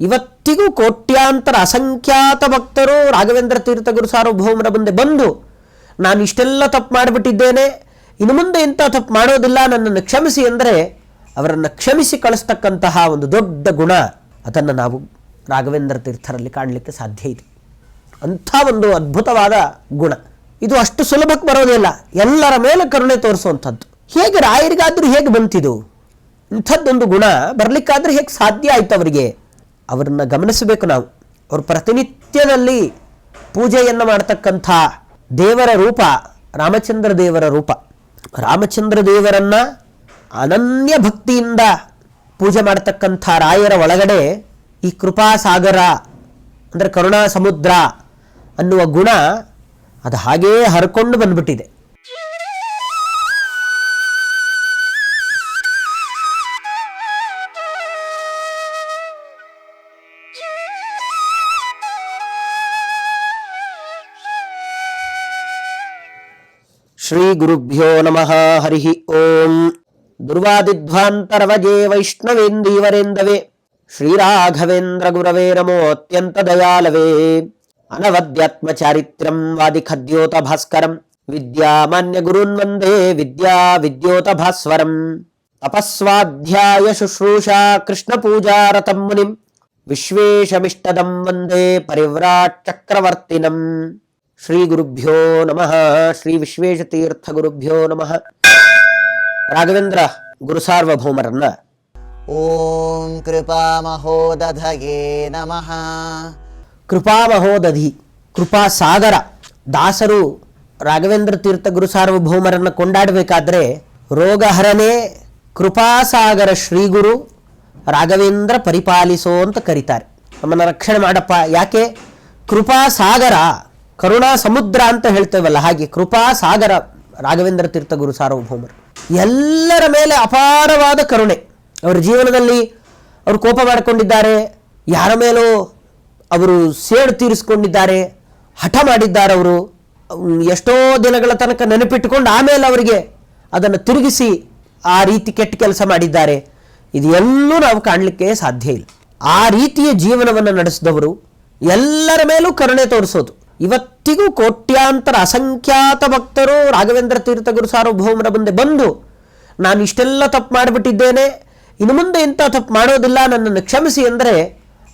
ಇವತ್ತಿಗೂ ಕೋಟ್ಯಾಂತರ ಅಸಂಖ್ಯಾತ ಭಕ್ತರು ರಾಘವೇಂದ್ರ ತೀರ್ಥ ಗುರು ಸಾರ್ವಭೌಮರ ಮುಂದೆ ಬಂದು, ನಾನು ಇಷ್ಟೆಲ್ಲ ತಪ್ಪು ಮಾಡಿಬಿಟ್ಟಿದ್ದೇನೆ, ಇನ್ನು ಮುಂದೆ ಇಂಥ ತಪ್ಪು ಮಾಡೋದಿಲ್ಲ, ನನ್ನನ್ನು ಕ್ಷಮಿಸಿ ಅಂದರೆ ಅವರನ್ನು ಕ್ಷಮಿಸಿ ಕಳಿಸ್ತಕ್ಕಂತಹ ಒಂದು ದೊಡ್ಡ ಗುಣ ಅದನ್ನು ನಾವು ರಾಘವೇಂದ್ರ ತೀರ್ಥರಲ್ಲಿ ಕಾಣಲಿಕ್ಕೆ ಸಾಧ್ಯ ಇದೆ. ಅಂಥ ಒಂದು ಅದ್ಭುತವಾದ ಗುಣ. ಇದು ಅಷ್ಟು ಸುಲಭಕ್ಕೆ ಬರೋದಿಲ್ಲ ಎಲ್ಲರ ಮೇಲೆ ಕರುಣೆ ತೋರಿಸುವಂಥದ್ದು. ಹೇಗೆ ರಾಯರಿಗಾದರೂ ಹೇಗೆ ಬಂತಿದು? ಇಂಥದ್ದೊಂದು ಗುಣ ಬರಲಿಕ್ಕಾದ್ರೆ ಹೇಗೆ ಸಾಧ್ಯ ಆಯ್ತು ಅವರಿಗೆ? ಅವರನ್ನ ಗಮನಿಸಬೇಕು ನಾವು. ಅವರು ಪ್ರತಿನಿತ್ಯದಲ್ಲಿ ಪೂಜೆಯನ್ನು ಮಾಡತಕ್ಕಂಥ ದೇವರ ರೂಪ, ರಾಮಚಂದ್ರ ದೇವರ ರೂಪ. ರಾಮಚಂದ್ರ ದೇವರನ್ನು ಅನನ್ಯ ಭಕ್ತಿಯಿಂದ ಪೂಜೆ ಮಾಡತಕ್ಕಂಥ ರಾಯರ ಒಳಗಡೆ ಈ ಕೃಪಾಸಾಗರ ಅಂದರೆ ಕರುಣಾ ಸಮುದ್ರ ಅನ್ನುವ ಗುಣ ಅದು ಹಾಗೇ ಹರ್ಕೊಂಡು ಬಂದ್ಬಿಟ್ಟಿದೆ. श्रीगुरुभ्यो नमः हरिः ॐ दुर्वादिध्वान्तर्वजे वैष्णवेन्दीवरेन्दवे श्रीराघवेन्द्रगुरवे नमोऽत्यन्तदयालवे अनवद्यात्मचारित्रं वादिखद्योतभास्करं विद्यामान्यगुरुन्वन्दे विद्या विद्योतभास्वरम् तपस्वाध्यायशुश्रूषा कृष्णपूजारतं मुनिं विश्वेशमिष्टदं वन्दे परिव्राट्चक्रवर्तिनम् ಶ್ರೀ ಗುರುಭ್ಯೋ ನಮಃ ಶ್ರೀ ವಿಶ್ವೇಶತೀರ್ಥ ಗುರುಭ್ಯೋ ನಮಃ. ರಾಘವೇಂದ್ರ ಗುರುಸಾರ್ವಭೌಮರನ್ನ ಓಂ ಕೃಪಾಮಹೋದಧಯೇ ನಮಃ. ಕೃಪಾಮಹೋದಧಿ ಕೃಪಾ ಸಾಗರ. ದಾಸರು ರಾಘವೇಂದ್ರ ತೀರ್ಥ ಗುರು ಸಾರ್ವಭೌಮರನ್ನು ಕೊಂಡಾಡಬೇಕಾದ್ರೆ ರೋಗಹರನೇ ಕೃಪಾಸಾಗರ ಶ್ರೀಗುರು ರಾಘವೇಂದ್ರ ಪರಿಪಾಲಿಸೋ ಅಂತ ಕರೀತಾರೆ. ನಮ್ಮನ್ನು ರಕ್ಷಣೆ ಮಾಡಪ್ಪ. ಯಾಕೆ? ಕೃಪಾಸಾಗರ ಕರುಣಾ ಸಮುದ್ರ ಅಂತ ಹೇಳ್ತೇವಲ್ಲ, ಹಾಗೆ ಕೃಪಾ ಸಾಗರ, ರಾಘವೇಂದ್ರ ತೀರ್ಥ ಗುರು ಸಾರ್ವಭೌಮರು. ಎಲ್ಲರ ಮೇಲೆ ಅಪಾರವಾದ ಕರುಣೆ. ಅವರ ಜೀವನದಲ್ಲಿ ಅವರು ಕೋಪ ಮಾಡಿಕೊಂಡಿದ್ದಾರೆ, ಯಾರ ಮೇಲೂ ಅವರು ಸೇಡು ತೀರಿಸಿಕೊಂಡಿದ್ದಾರೆ, ಹಠ ಮಾಡಿದ್ದಾರೆ ಅವರು. ಎಷ್ಟೋ ದಿನಗಳ ತನಕ ನೆನಪಿಟ್ಟುಕೊಂಡು ಆಮೇಲೆ ಅವರಿಗೆ ಅದನ್ನು ತಿರುಗಿಸಿ ಆ ರೀತಿ ಕೆಟ್ಟ ಕೆಲಸ ಮಾಡಿದ್ದಾರೆ. ಇದು ಎಲ್ಲೂ ನಾವು ಕಾಣಲಿಕ್ಕೆ ಸಾಧ್ಯ ಇಲ್ಲ. ಆ ರೀತಿಯ ಜೀವನವನ್ನು ನಡೆಸಿದವರು ಎಲ್ಲರ ಮೇಲೂ ಕರುಣೆ ತೋರಿಸೋದು. ಇವತ್ತಿಗೂ ಕೋಟ್ಯಾಂತರ ಅಸಂಖ್ಯಾತ ಭಕ್ತರು ರಾಘವೇಂದ್ರ ತೀರ್ಥ ಗುರು ಸಾರ್ವಭೌಮರ ಮುಂದೆ ಬಂದು, ನಾನು ಇಷ್ಟೆಲ್ಲ ತಪ್ಪು ಮಾಡಿಬಿಟ್ಟಿದ್ದೇನೆ, ಇನ್ನು ಮುಂದೆ ಇಂಥ ತಪ್ಪು ಮಾಡೋದಿಲ್ಲ, ನನ್ನನ್ನು ಕ್ಷಮಿಸಿ ಅಂದರೆ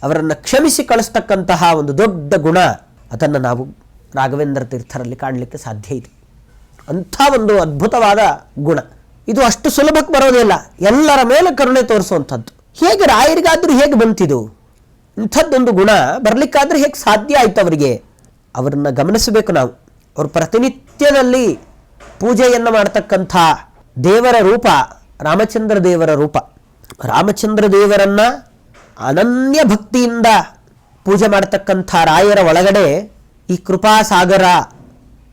ಅವರನ್ನು ಕ್ಷಮಿಸಿ ಕಳಿಸ್ತಕ್ಕಂತಹ ಒಂದು ದೊಡ್ಡ ಗುಣ ಅದನ್ನು ನಾವು ರಾಘವೇಂದ್ರ ತೀರ್ಥರಲ್ಲಿ ಕಾಣಲಿಕ್ಕೆ ಸಾಧ್ಯ ಇದೆ. ಅಂಥ ಒಂದು ಅದ್ಭುತವಾದ ಗುಣ. ಇದು ಅಷ್ಟು ಸುಲಭಕ್ಕೆ ಬರೋದಿಲ್ಲ ಎಲ್ಲರ ಮೇಲೆ ಕರುಣೆ ತೋರಿಸುವಂಥದ್ದು. ಹೇಗೆ ರಾಯರಿಗಾದರೂ ಹೇಗೆ ಬಂತಿದು? ಇಂಥದ್ದೊಂದು ಗುಣ ಬರಲಿಕ್ಕಾದ್ರೆ ಹೇಗೆ ಸಾಧ್ಯ ಆಯ್ತು ಅವರಿಗೆ? ಅವರನ್ನ ಗಮನಿಸಬೇಕು ನಾವು. ಅವರು ಪ್ರತಿನಿತ್ಯದಲ್ಲಿ ಪೂಜೆಯನ್ನು ಮಾಡತಕ್ಕಂಥ ದೇವರ ರೂಪ, ರಾಮಚಂದ್ರ ದೇವರ ರೂಪ. ರಾಮಚಂದ್ರ ದೇವರನ್ನು ಅನನ್ಯ ಭಕ್ತಿಯಿಂದ ಪೂಜೆ ಮಾಡತಕ್ಕಂಥ ರಾಯರ ಒಳಗಡೆ ಈ ಕೃಪಾಸಾಗರ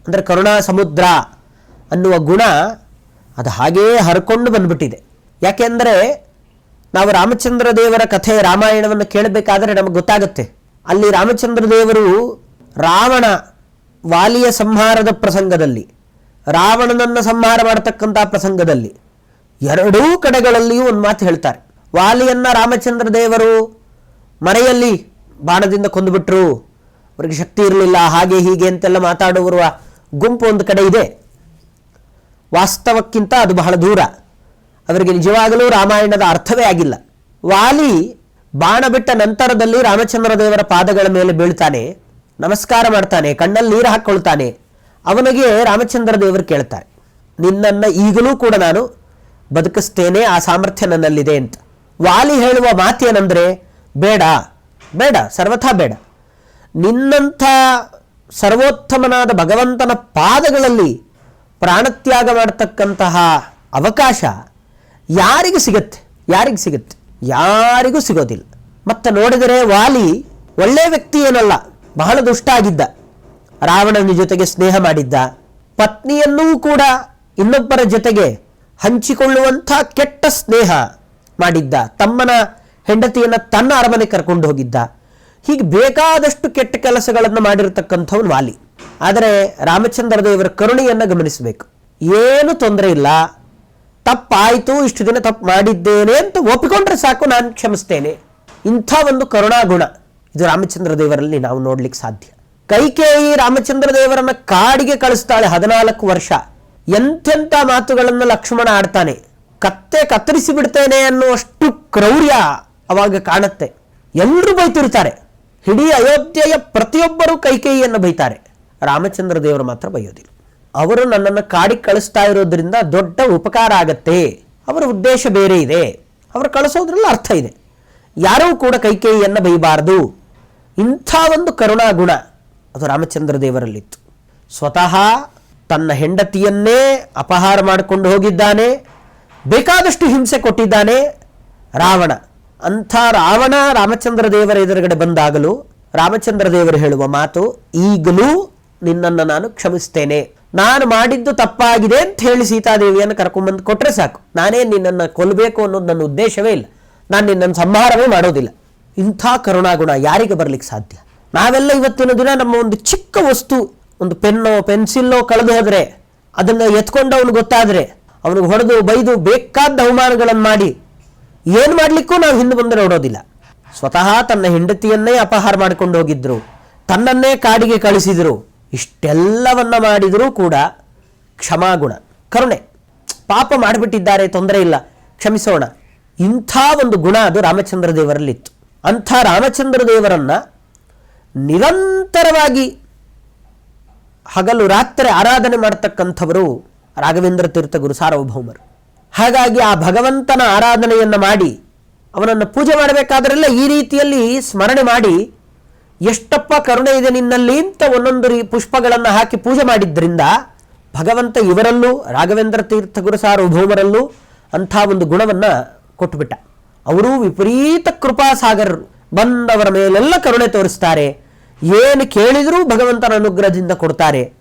ಅಂದರೆ ಕರುಣಾ ಸಮುದ್ರ ಅನ್ನುವ ಗುಣ ಅದು ಹಾಗೇ ಹರ್ಕೊಂಡು ಬಂದ್ಬಿಟ್ಟಿದೆ. ಯಾಕೆಂದರೆ ನಾವು ರಾಮಚಂದ್ರ ದೇವರ ಕಥೆ ರಾಮಾಯಣವನ್ನು ಕೇಳಬೇಕಾದರೆ ನಮಗೆ ಗೊತ್ತಾಗುತ್ತೆ. ಅಲ್ಲಿ ರಾಮಚಂದ್ರ ದೇವರು ರಾವಣ ವಾಲಿಯ ಸಂಹಾರದ ಪ್ರಸಂಗದಲ್ಲಿ, ರಾವಣನನ್ನು ಸಂಹಾರ ಮಾಡತಕ್ಕಂಥ ಪ್ರಸಂಗದಲ್ಲಿ ಎರಡೂ ಕಡೆಗಳಲ್ಲಿಯೂ ಒಂದು ಮಾತು ಹೇಳ್ತಾರೆ. ವಾಲಿಯನ್ನು ರಾಮಚಂದ್ರ ದೇವರು ಮನೆಯಲ್ಲಿ ಬಾಣದಿಂದ ಕೊಂದುಬಿಟ್ರು, ಅವರಿಗೆ ಶಕ್ತಿ ಇರಲಿಲ್ಲ, ಹಾಗೆ ಹೀಗೆ ಅಂತೆಲ್ಲ ಮಾತಾಡುವ ಗುಂಪು ಒಂದು ಕಡೆ ಇದೆ. ವಾಸ್ತವಕ್ಕಿಂತ ಅದು ಬಹಳ ದೂರ. ಅವರಿಗೆ ನಿಜವಾಗಲೂ ರಾಮಾಯಣದ ಅರ್ಥವೇ ಆಗಿಲ್ಲ. ವಾಲಿ ಬಾಣ ಬಿಟ್ಟ ನಂತರದಲ್ಲಿ ರಾಮಚಂದ್ರ ದೇವರ ಪಾದಗಳ ಮೇಲೆ ಬೀಳ್ತಾನೆ. ನಮಸ್ಕಾರ ಮಾಡ್ತಾನೆ, ಕಣ್ಣಲ್ಲಿ ನೀರು ಹಾಕ್ಕೊಳ್ತಾನೆ. ಅವನಿಗೆ ರಾಮಚಂದ್ರ ದೇವರು ಕೇಳ್ತಾರೆ, ನಿನ್ನನ್ನು ಈಗಲೂ ಕೂಡ ನಾನು ಬದುಕಿಸ್ತೇನೆ, ಆ ಸಾಮರ್ಥ್ಯ ನನ್ನಲ್ಲಿದೆ ಅಂತ. ವಾಲಿ ಹೇಳುವ ಮಾತೇನೆಂದರೆ ಬೇಡ ಬೇಡ, ಸರ್ವಥಾ ಬೇಡ. ನಿನ್ನಂಥ ಸರ್ವೋತ್ತಮನಾದ ಭಗವಂತನ ಪಾದಗಳಲ್ಲಿ ಪ್ರಾಣತ್ಯಾಗ ಮಾಡತಕ್ಕಂತಹ ಅವಕಾಶ ಯಾರಿಗೂ ಸಿಗತ್ತೆ, ಯಾರಿಗೆ ಸಿಗತ್ತೆ, ಯಾರಿಗೂ ಸಿಗೋದಿಲ್ಲ. ಮತ್ತೆ ನೋಡಿದರೆ ವಾಲಿ ಒಳ್ಳೆಯ ವ್ಯಕ್ತಿ ಏನಲ್ಲ ಬಹಳ ದುಷ್ಟ ಆಗಿದ್ದ ರಾವಣನ ಜೊತೆಗೆ ಸ್ನೇಹ ಮಾಡಿದ್ದ. ಪತ್ನಿಯನ್ನೂ ಕೂಡ ಇನ್ನೊಬ್ಬರ ಜೊತೆಗೆ ಹಂಚಿಕೊಳ್ಳುವಂಥ ಕೆಟ್ಟ ಸ್ನೇಹ ಮಾಡಿದ್ದ. ತಮ್ಮನ ಹೆಂಡತಿಯನ್ನು ತನ್ನ ಅರಮನೆ ಕರ್ಕೊಂಡು ಹೋಗಿದ್ದ. ಹೀಗೆ ಬೇಕಾದಷ್ಟು ಕೆಟ್ಟ ಕೆಲಸಗಳನ್ನು ಮಾಡಿರತಕ್ಕಂಥವನು ವಾಲಿ. ಆದರೆ ರಾಮಚಂದ್ರ ದೇವರ ಕರುಣೆಯನ್ನು ಗಮನಿಸಬೇಕು. ಏನು ತೊಂದರೆ ಇಲ್ಲ. ತಪ್ಪಾಯಿತು, ಇಷ್ಟು ದಿನ ತಪ್ಪು ಮಾಡಿದ್ದೇನೆ ಅಂತ ಒಪ್ಪಿಕೊಂಡ್ರೆ ಸಾಕು, ನಾನು ಕ್ಷಮಿಸ್ತೇನೆ. ಇಂಥ ಒಂದು ಕರುಣಾಗುಣ. ಇದು ರಾಮಚಂದ್ರ ದೇವರಲ್ಲಿ ನಾವು ನೋಡ್ಲಿಕ್ಕೆ ಸಾಧ್ಯ. ಕೈಕೇಯಿ ರಾಮಚಂದ್ರ ದೇವರನ್ನ ಕಾಡಿಗೆ ಕಳಿಸ್ತಾಳೆ ಹದಿನಾಲ್ಕು ವರ್ಷ. ಎಂಥೆಂಥ ಮಾತುಗಳನ್ನು ಲಕ್ಷ್ಮಣ ಆಡ್ತಾನೆ. ಕತ್ತೆ ಕತ್ತರಿಸಿ ಬಿಡ್ತೇನೆ ಅನ್ನುವಷ್ಟು ಕ್ರೌರ್ಯ ಅವಾಗ ಕಾಣುತ್ತೆ. ಎಲ್ಲರೂ ಬೈತಿರ್ತಾರೆ. ಇಡೀ ಅಯೋಧ್ಯೆಯ ಪ್ರತಿಯೊಬ್ಬರೂ ಕೈಕೇಯಿಯನ್ನು ಬೈತಾರೆ. ರಾಮಚಂದ್ರ ದೇವರು ಮಾತ್ರ ಬೈಯೋದಿಲ್ಲ. ಅವರು ನನ್ನನ್ನು ಕಾಡಿಗೆ ಕಳಿಸ್ತಾ ಇರೋದ್ರಿಂದ ದೊಡ್ಡ ಉಪಕಾರ ಆಗತ್ತೆ. ಅವರ ಉದ್ದೇಶ ಬೇರೆ ಇದೆ. ಅವರು ಕಳಿಸೋದ್ರಲ್ಲಿ ಅರ್ಥ ಇದೆ. ಯಾರೂ ಕೂಡ ಕೈಕೇಯಿಯನ್ನು ಬೈಬಾರದು. ಇಂಥ ಒಂದು ಕರುಣಾ ಗುಣ ಅದು ರಾಮಚಂದ್ರ ದೇವರಲ್ಲಿತ್ತು. ಸ್ವತಃ ತನ್ನ ಹೆಂಡತಿಯನ್ನೇ ಅಪಹಾರ ಮಾಡಿಕೊಂಡು ಹೋಗಿದ್ದಾನೆ, ಬೇಕಾದಷ್ಟು ಹಿಂಸೆ ಕೊಟ್ಟಿದ್ದಾನೆ ರಾವಣ. ಅಂಥ ರಾವಣ ರಾಮಚಂದ್ರ ದೇವರ ಎದುರುಗಡೆ ಬಂದಾಗಲೂ ರಾಮಚಂದ್ರ ದೇವರು ಹೇಳುವ ಮಾತು, ಈಗಲೂ ನಿನ್ನನ್ನು ನಾನು ಕ್ಷಮಿಸ್ತೇನೆ. ನಾನು ಮಾಡಿದ್ದು ತಪ್ಪಾಗಿದೆ ಅಂತ ಹೇಳಿ ಸೀತಾದೇವಿಯನ್ನು ಕರ್ಕೊಂಡ್ಬಂದು ಕೊಟ್ಟರೆ ಸಾಕು. ನಾನೇ ನಿನ್ನನ್ನು ಕೊಲ್ಲಬೇಕು ಅನ್ನೋದು ನನ್ನ ಉದ್ದೇಶವೇ ಇಲ್ಲ. ನಾನು ನಿನ್ನನ್ನು ಸಂಹಾರವೇ ಮಾಡೋದಿಲ್ಲ. ಇಂಥ ಕರುಣಾಗುಣ ಯಾರಿಗೆ ಬರಲಿಕ್ಕೆ ಸಾಧ್ಯ? ನಾವೆಲ್ಲ ಇವತ್ತಿನ ದಿನ ನಮ್ಮ ಒಂದು ಚಿಕ್ಕ ವಸ್ತು, ಒಂದು ಪೆನ್ನೋ, ಪೆನ್ಸಿಲ್ಲೋ ಕಳೆದು ಹೋದರೆ, ಅದನ್ನು ಎತ್ಕೊಂಡು ಅವನು ಗೊತ್ತಾದರೆ, ಅವನಿಗೆ ಹೊಡೆದು ಬೈದು ಬೇಕಾದ ಅವಮಾನಗಳನ್ನು ಮಾಡಿ, ಏನು ಮಾಡಲಿಕ್ಕೂ ನಾವು ಹಿಂದೆ ಮುಂದೆ ನೋಡೋದಿಲ್ಲ. ಸ್ವತಃ ತನ್ನ ಹೆಂಡತಿಯನ್ನೇ ಅಪಹಾರ ಮಾಡಿಕೊಂಡು ಹೋಗಿದ್ರು, ತನ್ನನ್ನೇ ಕಾಡಿಗೆ ಕಳಿಸಿದರು, ಇಷ್ಟೆಲ್ಲವನ್ನ ಮಾಡಿದರೂ ಕೂಡ ಕ್ಷಮಾಗುಣ, ಕರುಣೆ. ಪಾಪ ಮಾಡಿಬಿಟ್ಟಿದ್ದಾರೆ, ತೊಂದರೆ ಇಲ್ಲ, ಕ್ಷಮಿಸೋಣ. ಇಂಥ ಒಂದು ಗುಣ ಅದು ರಾಮಚಂದ್ರ ದೇವರಲ್ಲಿತ್ತು. ಅಂಥ ರಾಮಚಂದ್ರ ದೇವರನ್ನು ನಿರಂತರವಾಗಿ ಹಗಲು ರಾತ್ರಿ ಆರಾಧನೆ ಮಾಡತಕ್ಕಂಥವರು ರಾಘವೇಂದ್ರ ತೀರ್ಥ ಗುರು ಸಾರ್ವಭೌಮರು. ಹಾಗಾಗಿ ಆ ಭಗವಂತನ ಆರಾಧನೆಯನ್ನು ಮಾಡಿ, ಅವನನ್ನು ಪೂಜೆ ಮಾಡಬೇಕಾದ್ರೆಲ್ಲ ಈ ರೀತಿಯಲ್ಲಿ ಸ್ಮರಣೆ ಮಾಡಿ, ಎಷ್ಟಪ್ಪ ಕರುಣೆ ಇದೆ ನಿನ್ನಲ್ಲಿ ಅಂತ ಒಂದೊಂದು ರೀ ಪುಷ್ಪಗಳನ್ನು ಹಾಕಿ ಪೂಜೆ ಮಾಡಿದ್ದರಿಂದ ಭಗವಂತ ಇವರಲ್ಲೂ ರಾಘವೇಂದ್ರ ತೀರ್ಥ ಗುರು ಸಾರ್ವಭೌಮರಲ್ಲೂ ಅಂಥ ಒಂದು ಗುಣವನ್ನು ಕೊಟ್ಟುಬಿಟ್ಟ ಅವರು ವಿಪರೀತ ಕೃಪಾಸಾಗರರು. ಬಂದವರ ಮೇಲೆಲ್ಲ ಕರುಣೆ ತೋರಿಸ್ತಾರೆ. ಏನು ಕೇಳಿದರೂ ಭಗವಂತನ ಅನುಗ್ರಹದಿಂದ ಕೊಡ್ತಾರೆ.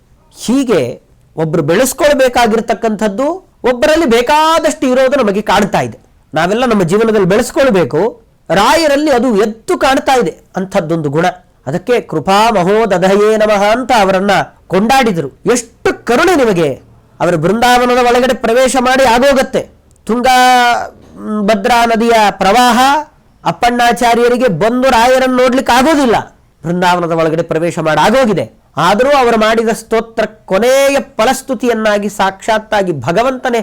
ಹೀಗೆ ಒಬ್ಬರು ಬೆಳೆಸ್ಕೊಳ್ಬೇಕಾಗಿರ್ತಕ್ಕಂಥದ್ದು ಒಬ್ಬರಲ್ಲಿ ಬೇಕಾದಷ್ಟು ಇರೋದು ನಮಗೆ ಕಾಣ್ತಾ ಇದೆ. ನಾವೆಲ್ಲ ನಮ್ಮ ಜೀವನದಲ್ಲಿ ಬೆಳೆಸ್ಕೊಳ್ಬೇಕು. ರಾಯರಲ್ಲಿ ಅದು ಎದ್ದು ಕಾಣ್ತಾ ಇದೆ ಅಂಥದ್ದೊಂದು ಗುಣ. ಅದಕ್ಕೆ ಕೃಪಾ ಮಹೋದಧಯೇ ನಮಃ ಅಂತ ಅವರನ್ನ ಕೊಂಡಾಡಿದರು. ಎಷ್ಟು ಕರುಣೆ ನಿಮಗೆ. ಅವರ ಬೃಂದಾವನದ ಒಳಗಡೆ ಪ್ರವೇಶ ಮಾಡಿ ಆಗೋಗತ್ತೆ. ತುಂಗಾ ಭದ್ರಾ ನದಿಯ ಪ್ರವಾಹ ಅಪ್ಪಣ್ಣಾಚಾರ್ಯರಿಗೆ ಬಂದು ರಾಯರನ್ನು ನೋಡ್ಲಿಕ್ಕೆ ಆಗೋದಿಲ್ಲ. ಬೃಂದಾವನದ ಒಳಗಡೆ ಪ್ರವೇಶ ಮಾಡಿ ಆಗೋಗಿದೆ ಆದರೂ ಅವರು ಮಾಡಿದ ಸ್ತೋತ್ರ ಕೊನೆಯ ಫಲಸ್ತುತಿಯನ್ನಾಗಿ ಸಾಕ್ಷಾತ್ತಾಗಿ ಭಗವಂತನೇ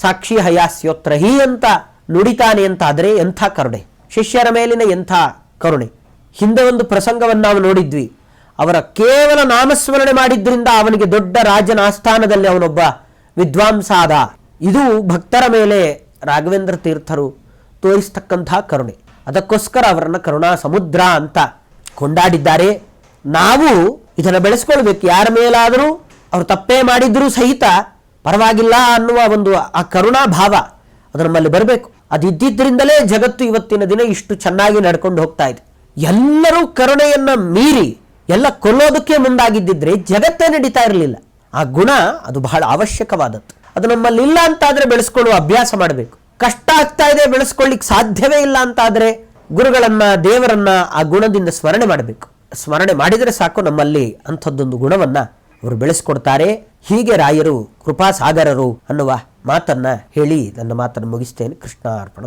ಸಾಕ್ಷಿ ಹಯಾಸ್ಯೋತ್ರ ಹೀ ಅಂತ ನುಡಿತಾನೆ ಅಂತ ಆದರೆ ಎಂಥ ಕರುಣೆ. ಶಿಷ್ಯರ ಮೇಲಿನ ಎಂಥ ಕರುಣೆ. ಹಿಂದೆ ಒಂದು ಪ್ರಸಂಗವನ್ನು ನಾವು ನೋಡಿದ್ವಿ. ಅವರ ಕೇವಲ ನಾಮಸ್ಮರಣೆ ಮಾಡಿದ್ರಿಂದ ಅವನಿಗೆ ದೊಡ್ಡ ರಾಜನ ಆಸ್ಥಾನದಲ್ಲಿ ಅವನೊಬ್ಬ ವಿದ್ವಾಂಸ ಆದ ಇದು ಭಕ್ತರ ಮೇಲೆ ರಾಘವೇಂದ್ರ ತೀರ್ಥರು ತೋರಿಸ್ತಕ್ಕಂಥ ಕರುಣೆ. ಅದಕ್ಕೋಸ್ಕರ ಅವರನ್ನ ಕರುಣಾ ಸಮುದ್ರ ಅಂತ ಕೊಂಡಾಡಿದ್ದಾರೆ. ನಾವು ಇದನ್ನು ಬೆಳೆಸ್ಕೊಳ್ಬೇಕು. ಯಾರ ಮೇಲಾದರೂ ಅವರು ತಪ್ಪೇ ಮಾಡಿದ್ರೂ ಸಹಿತ ಪರವಾಗಿಲ್ಲ ಅನ್ನುವ ಒಂದು ಆ ಕರುಣಾ ಭಾವ ಅದು ನಮ್ಮಲ್ಲಿ ಬರಬೇಕು. ಅದು ಇದ್ದಿದ್ರಿಂದಲೇ ಜಗತ್ತು ಇವತ್ತಿನ ದಿನ ಇಷ್ಟು ಚೆನ್ನಾಗಿ ನಡ್ಕೊಂಡು ಹೋಗ್ತಾ ಇದೆ. ಎಲ್ಲರೂ ಕರುಣೆಯನ್ನ ಮೀರಿ ಎಲ್ಲ ಕೊಲ್ಲೋದಕ್ಕೆ ಮುಂದಾಗಿದ್ದಿದ್ರೆ ಜಗತ್ತೇ ನಡೀತಾ ಇರಲಿಲ್ಲ. ಆ ಗುಣ ಅದು ಬಹಳ ಅವಶ್ಯಕವಾದದ್ದು. ಅದು ನಮ್ಮಲ್ಲಿ ಇಲ್ಲ ಅಂತಾದ್ರೆ ಬೆಳೆಸ್ಕೊಳ್ಳುವ ಅಭ್ಯಾಸ ಮಾಡಬೇಕು. ಕಷ್ಟ ಆಗ್ತಾ ಇದೆ ಬೆಳೆಸ್ಕೊಳ್ಳಿಕ್ಕೆ ಸಾಧ್ಯವೇ ಇಲ್ಲ ಅಂತಾದ್ರೆ ಗುರುಗಳನ್ನ, ದೇವರನ್ನ ಆ ಗುಣದಿಂದ ಸ್ಮರಣೆ ಮಾಡಬೇಕು. ಸ್ಮರಣೆ ಮಾಡಿದರೆ ಸಾಕು ನಮ್ಮಲ್ಲಿ ಅಂಥದ್ದೊಂದು ಗುಣವನ್ನ ಅವರು ಬೆಳೆಸ್ಕೊಡ್ತಾರೆ. ಹೀಗೆ ರಾಯರು, ಕೃಪಾಸಾಗರರು ಅನ್ನುವ ಮಾತನ್ನ ಹೇಳಿ ನನ್ನ ಮಾತನ್ನು ಮುಗಿಸ್ತೇನೆ. ಕೃಷ್ಣ ಅರ್ಪಣ